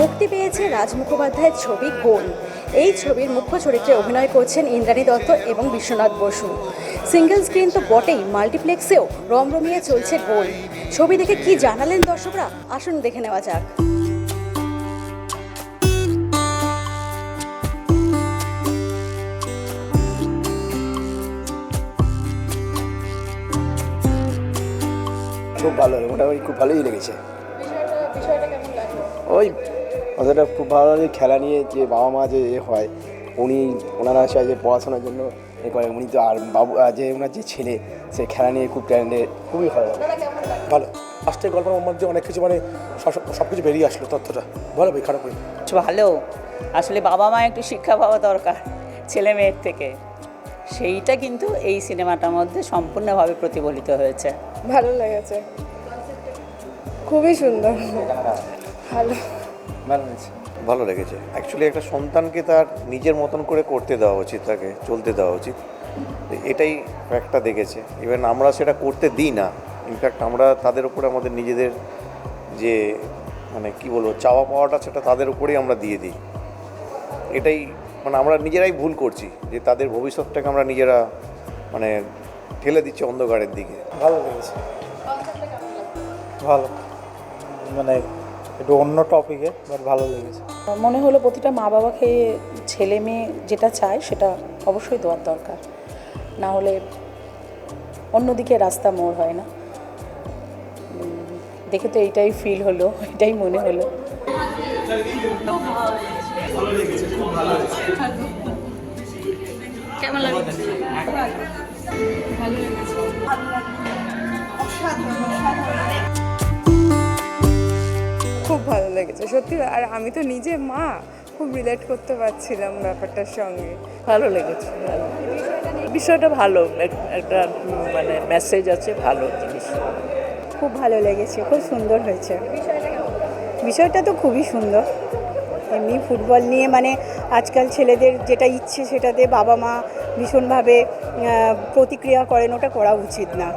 মুক্তি পেয়েছে রাজ মুখোপাধ্যায়ের ছবি গোল। এই ছবির মুখ্য চরিত্রে অভিনয় করছেন ইন্দ্রাণী দত্ত এবং বিশ্বনাথ বসু। সিঙ্গেল স্ক্রিন তো বটেই, মাল্টিপ্লেক্সেও রমরমিয়ে চলছে গোল। ছবি দেখে কি জানালেন দর্শকরা? আসুন দেখে নেওয়া যাক। খুব ভালো মোটামুটি খুব ভালোই লেগেছে। ওই অতটা খুব ভালো লাগে খেলা নিয়ে যে বাবা মা যে এ হয় উনি ওনারা চায় যে পড়াশোনার জন্য এ করে উনি তো আর বাবু আর যে ওনার যে ছেলে সে খেলা নিয়ে খুব ট্যালেন্টেড খুবই ভালো ভালো। লাস্টের গল্পের মধ্যে অনেক কিছু মানে সব কিছু বেরিয়ে আসলো তথ্যটা। ভালো ভাই খারাপ ভালো। আসলে বাবা মা একটু শিক্ষা পাওয়া দরকার ছেলে মেয়ের থেকে। সেইটা কিন্তু এই সিনেমাটার মধ্যে সম্পূর্ণভাবে প্রতিফলিত হয়েছে। ভালো লেগেছে। খুবই সুন্দর। ভালো। ভালো হয়েছে ভালো লেগেছে। অ্যাকচুয়ালি একটা সন্তানকে তার নিজের মতন করে করতে দেওয়া উচিত তাকে চলতে দেওয়া উচিত। এটাই একটা দেখেছে। ইভেন আমরা সেটা করতে দিই না। ইনফ্যাক্ট আমরা তাদের উপরে আমাদের নিজেদের যে মানে কি বলব চাওয়া পাওয়াটা সেটা তাদের উপরেই আমরা দিয়ে দিই। এটাই মানে আমরা নিজেরাই ভুল করছি যে তাদের ভবিষ্যৎটাকে আমরা নিজেরা মানে ঠেলে দিচ্ছি অন্ধকারের দিকে। ভালো লেগেছে। ভালো। মানে একটু অন্য টপিকে বাট ভালো লেগেছে। মনে হলো প্রতিটা মা বাবাকে ছেলে মেয়ে যেটা চায় সেটা অবশ্যই দেওয়ার দরকার। না হলে অন্যদিকে রাস্তা মোড় হয় না। দেখে তো এইটাই ফিল হলো এটাই মনে হলো। খুব ভালো লেগেছে সত্যি। আর আমি তো নিজে মা খুব রিলেট করতে পারছিলাম ব্যাপারটার সঙ্গে। ভালো লেগেছে ভালো। বিষয়টা ভালো একটা মানে মেসেজ আছে ভালো জিনিস। খুব ভালো লেগেছে খুব সুন্দর হয়েছে। বিষয়টা তো খুবই সুন্দর। এমনি ফুটবল নিয়ে মানে আজকাল ছেলেদের যেটা ইচ্ছে সেটাতে বাবা মা ভীষণভাবে প্রতিক্রিয়া করেন ওটা করা উচিত না।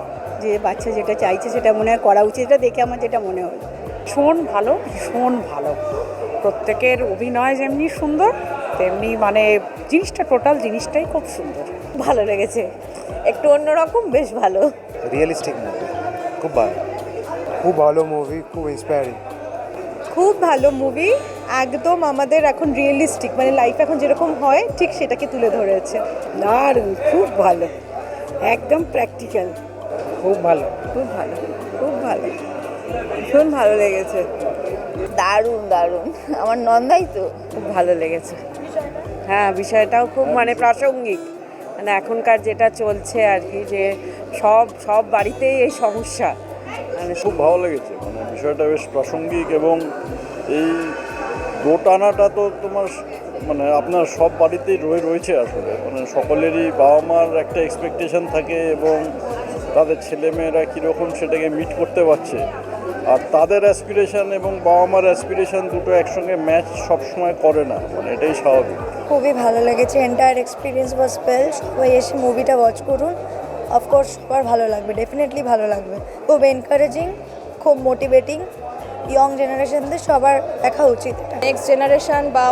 যে বাচ্চা যেটা চাইছে সেটা মনে হয় করা উচিত এটা দেখে আমার যেটা মনে হলো। ভীষণ ভালো ভীষণ ভালো। প্রত্যেকের অভিনয় যেমনি সুন্দর তেমনি মানে জিনিসটা টোটাল জিনিসটাই খুব সুন্দর। ভালো লেগেছে। একটু অন্যরকম বেশ ভালো। রিয়েলিস্টিক মুভি খুব ভালো। খুব ভালো মুভি খুব ইন্সপায়ারিং খুব ভালো মুভি একদম আমাদের এখন রিয়েলিস্টিক মানে লাইফ এখন যেরকম হয় ঠিক সেটাকে তুলে ধরেছে। দারুণ খুব ভালো একদম প্র্যাকটিক্যাল খুব ভালো। খুব ভালো খুব ভালো। ভীষণ ভালো লেগেছে। দারুণ দারুণ। আমার নন্দাই তো। খুব ভালো লেগেছে। হ্যাঁ বিষয়টাও খুব মানে প্রাসঙ্গিক। মানে এখনকার যেটা চলছে আর কি যে সব সব বাড়িতেই এই সমস্যা। খুব ভালো লেগেছে। মানে বিষয়টা বেশ প্রাসঙ্গিক এবং এই দোটানাটা তো তোমার মানে আপনার সব বাড়িতেই রয়ে, রয়েছে আসলে। মানে সকলেরই বাবা মার একটা এক্সপেকটেশন থাকে এবং তাদের ছেলেমেয়েরা কীরকম সেটাকে মিট করতে পারছে। আর তাদের অ্যাসপিরেশন এবং বাবা মার অ্যাসপিরেশন দুটো একসঙ্গে ম্যাচ সবসময় করে না। মানে এটাই স্বাভাবিক। খুবই ভালো লেগেছে। এন্টায়ার এক্সপিরিয়েন্স ওয়াজ বেল সবাই এসে মুভিটা ওয়াচ করুন। অফকোর্স সবার ভালো লাগবে ডেফিনেটলি ভালো লাগবে। খুব এনকারেজিং খুব মোটিভেটিং ইয়ং জেনারেশনদের সবার দেখা উচিত নেক্সট জেনারেশন বা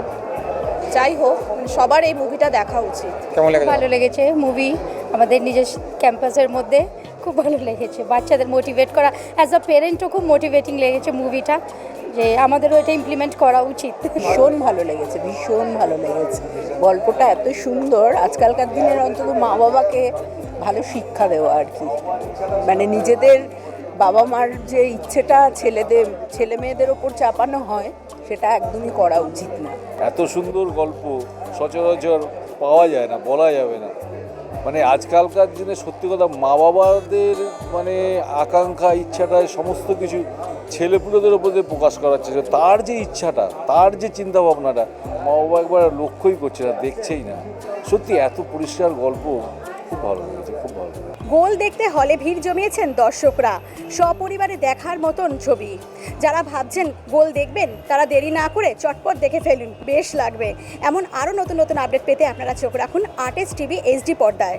যাই হোক মানে সবার এই মুভিটা দেখা উচিত। ভালো লেগেছে মুভি আমাদের নিজের ক্যাম্পাসের মধ্যে খুব ভালো লেগেছে। বাচ্চাদের মোটিভেট করা অ্যাজ আ পেরেন্টও খুব মোটিভেটিং লেগেছে মুভিটা যে আমাদেরও এটা ইমপ্লিমেন্ট করা উচিত। ভীষণ ভালো লেগেছে ভীষণ ভালো লেগেছে। গল্পটা এত সুন্দর আজকালকার দিনের অন্তত মা বাবাকে ভালো শিক্ষা দেওয়া আর কি। মানে নিজেদের বাবা মার যে ইচ্ছেটা ছেলেদের, ছেলে মেয়েদের ওপর চাপানো হয়, সেটা একদমই করা উচিত না। এত সুন্দর গল্প, সচরাচর পাওয়া যায় না, বলা যাবে না। মানে আজকালকার দিনে সত্যি কথা মা বাবাদের মানে আকাঙ্ক্ষা, ইচ্ছাটা, সমস্ত কিছু ছেলেপুলেদের ওপর প্রকাশ করার চেষ্টা তার যে ইচ্ছাটা, তার যে চিন্তা ভাবনাটা মা বাবা একবার লক্ষ্যই করছে না, দেখছেই না। সত্যি এত পরিষ্কার গল্প গোল দেখতে হলে ভিড় জমিয়েছেন দর্শকরা। সপরিবারে দেখার মতন ছবি। যারা ভাবছেন গোল দেখবেন, তারা দেরি না করে চটপট দেখে ফেলুন। বেশ লাগবে। এমন আরও নতুন নতুন আপডেট পেতে আপনারা চোখ রাখুন আর্টিস্ট টিভি এইচডি পর্দায়।